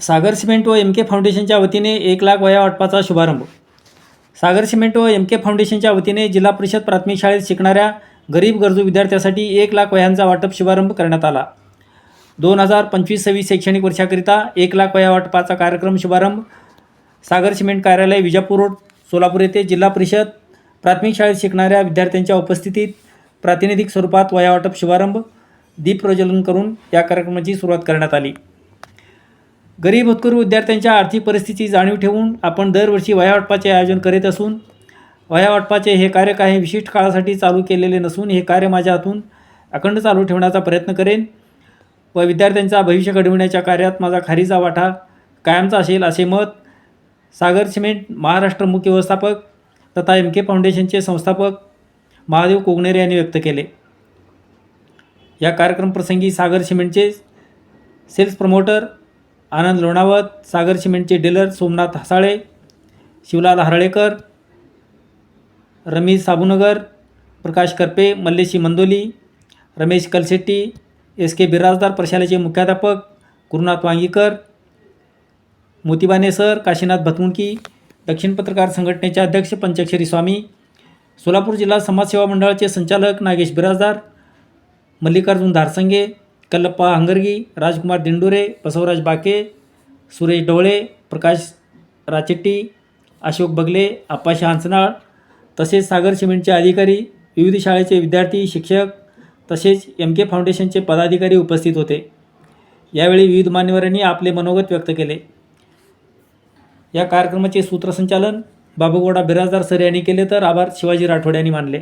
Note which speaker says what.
Speaker 1: सागर cement व M के फाउंडेशनच्या वतीने एक लाख वया वाटपाचा शुभारंभ. सागर सिमेंट व एम के फाउंडेशनच्या वतीने जिल्हा परिषद प्राथमिक शाळेत शिकणाऱ्या गरीब गरजू विद्यार्थ्यासाठी एक लाख वयांचा वाटप शुभारंभ करण्यात आला. दोन हजार पंचवीस सव्वीस शैक्षणिक वर्षाकरिता एक लाख वया वाटपाचा कार्यक्रम शुभारंभ. सागर सिमेंट कार्यालय विजापूर रोड सोलापूर येथे जिल्हा परिषद प्राथमिक शाळेत शिकणाऱ्या विद्यार्थ्यांच्या उपस्थितीत प्रातिनिधिक स्वरूपात वया वाटप शुभारंभ दीप प्रज्वलन करून या कार्यक्रमाची सुरुवात करण्यात आली. गरीब होतकरू विद्यार्थ्यांच्या आर्थिक परिस्थितीची जाणीव ठेवून आपण दरवर्षी वया वाटपाचे आयोजन करीत असून वया वाटपाचे हे कार्य काही विशिष्ट काळासाठी चालू केलेले नसून हे कार्य माझ्या हातून अखंड चालू ठेवण्याचा प्रयत्न करेन व विद्यार्थ्यांचा भविष्य घडविण्याच्या कार्यात माझा खारीचा वाटा कायमचा असेल असे मत सागर सिमेंट महाराष्ट्र मुख्य व्यवस्थापक तथा एम के फाउंडेशनचे संस्थापक महादेव कोगणेरे यांनी व्यक्त केले. या कार्यक्रमप्रसंगी सागर सिमेंटचे सेल्स प्रमोटर आनंद लोणावत सागर सिमेंटचे dealer Somnath Hasale Shivlal Haralekar Ramesh Sabunagar Prakash Karpe Malleshi Mandoli Ramesh Kalshetti S K Birajdar प्रशालेचे मुख्याध्यापक गुरुनाथ वांगीकर मोतीबाने सर काशीनाथ भतमुंकी दक्षिण पत्रकार संघटनेचे अध्यक्ष पंचाक्षरी स्वामी सोलापूर जिल्हा समाजसेवा मंडळाचे संचालक नागेश बिराजदार मल्लिकार्जुन धारसंगे कल्लप्पा हंगरगी राजकुमार दिंडुरे बसवराज बाके सुरेश ढवळे प्रकाश राचेट्टी अशोक बगले आप्पाशा हांसनाळ तसेच सागर सिमेंटचे अधिकारी विविध शाळेचे विद्यार्थी शिक्षक तसेच एम के फाउंडेशनचे पदाधिकारी उपस्थित होते यावेळी विविध मान्यवरांनी आपले मनोगत व्यक्त केले या कार्यक्रमाचे सूत्रसंचालन बाबूगोडा बिराजदार सर यांनी केले तर आभार शिवाजी राठोड यांनी मानले